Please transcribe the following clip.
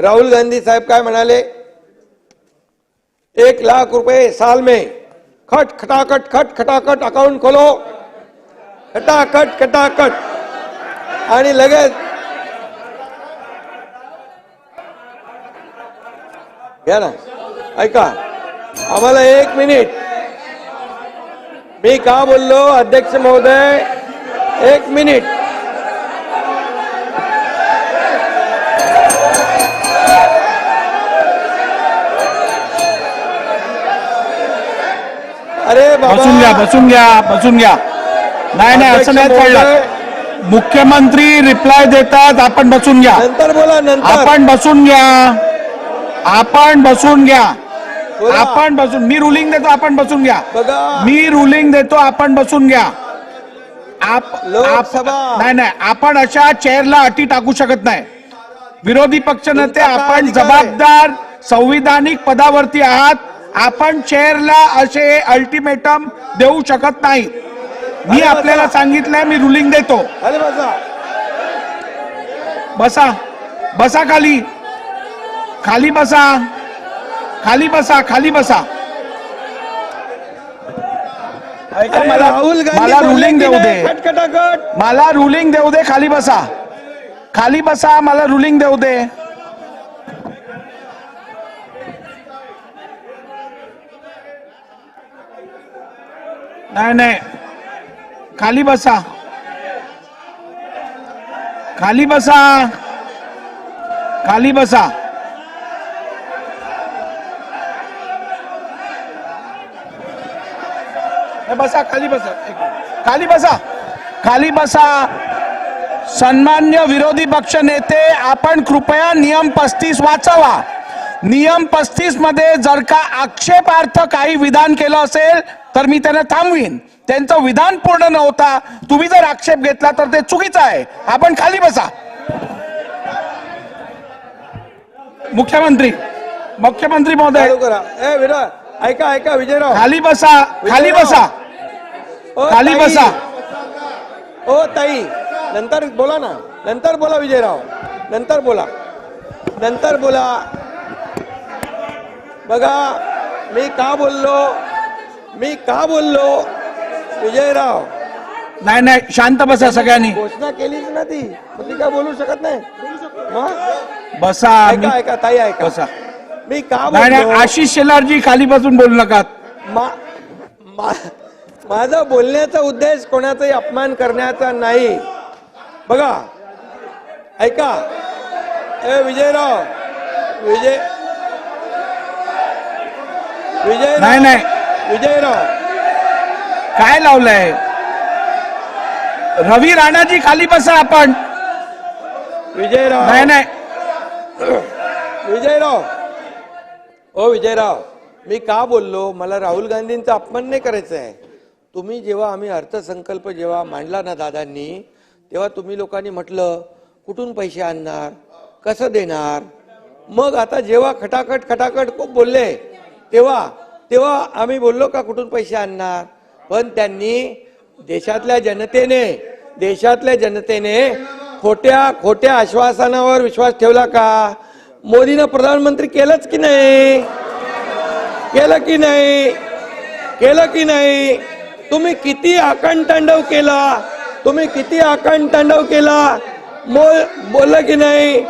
राहुल गांधी साहेब काय म्हणाले? एक लाख रुपये साल में खट खटाखट खट खटाखट अकाउंट खोलो. खटाखट खटाखट. आणि लगेच घ्या ना. ऐका आम्हाला एक मिनिट. मी का बोललो अध्यक्ष महोदय? एक मिनिट. अरे बसून घ्या बसून घ्या बसून घ्या. नाही नाही असं नाही चाललं मुख्यमंत्री रिप्लाय देतात आपण बसून घ्या. नंतर बोला नंतर. आपण बसून घ्या. आपण बसून घ्या. बोला. आपण बसून मी रुलिंग देतो आपण बसून घ्या. बघा. मी रुलिंग देतो आपण बसून घ्या. आप लोकसभा. आप- नाही नाही आपण अशा चेअरला अटी टाकू शकत नाही. विरोधी पक्ष नेते तुमचा काय आपण अधिकार आहे? जबाबदार संविधानिक पदावरती आहात. आपण चेअरला असे अल्टिमेटम देऊ शकत नाही. मी आपल्याला. सांगितलंय मी रुलिंग देतो. बसा. बसा. बसा खाली. खाली बसा. खाली बसा खाली बसा. मला मला रुलिंग देऊ दे. मला रुलिंग देऊ दे खाली बसा. खाली बसा मला रुलिंग देऊ दे. नाही नाही. खाली बसा. खाली बसा. खाली बसा. हे बसा खाली बसा. खाली बसा. खाली बसा. सन्मान्य विरोधी पक्ष नेते आपण कृपया नियम पस्तीस वाचावा. नियम पस्तीसमध्ये जर का आक्षेपार्थ काही विधान केलं असेल तर मी त्यांना थांबवीन. त्यांचं विधान पूर्ण नव्हता तुम्ही जर आक्षेप घेतला तर ते चुकीचं आहे. आपण खाली बसा. मुख्यमंत्री मुख्यमंत्री महोदय. ऐका ऐका विजयराव. खाली बसा खाली बसा. खाली. बसा. ओ ताई नंतर बोला ना. नंतर बोला विजयराव. नंतर बोला. नंतर बोला. बघा मी का बोललो? मी का बोललो? विजयराव. नाही नाही शांत बसा सगळ्यांनी. घोषणा केलीच ना ती. मग ती काय बोलू शकत नाही? मग? बसा ऐका ऐका ताई ऐका. बसा. मी का नाही नाही बोललो? आशिष शेलारजी खाली बसून बोलू नका. मा मा- माझा बोलण्याचा उद्देश कोणाचाही अपमान करण्याचा नाही. बघा ऐका. ए विजयराव. विजय विजय नाही नाही. विजयराव. काय लावलंय? रवी राणाजी खाली बसा आपण. विजयराव. नाही नाही. विजयराव. ओ विजयराव मी का बोललो? मला राहुल गांधींचा अपमान नाही करायचा आहे. तुम्ही जेव्हा आम्ही अर्थसंकल्प जेव्हा मांडला ना दादांनी तेव्हा तुम्ही लोकांनी म्हटलं कुठून पैसे आणणार? कसं देणार? मग आता जेव्हा खटाखट खटाखट खूप बोलले तेव्हा तेव्हा आम्ही बोललो का कुठून पैसे आणणार? पण त्यांनी देशातल्या जनतेने देशातल्या जनतेने खोट्या खोट्या आश्वासनावर विश्वास ठेवला का? मोदीनं प्रधानमंत्री केलंच की नाही? केलं की नाही? केलं की नाही? तुम्ही किती आकांड केला? तुम्ही किती आकांड केला? बोल बोललं की नाही?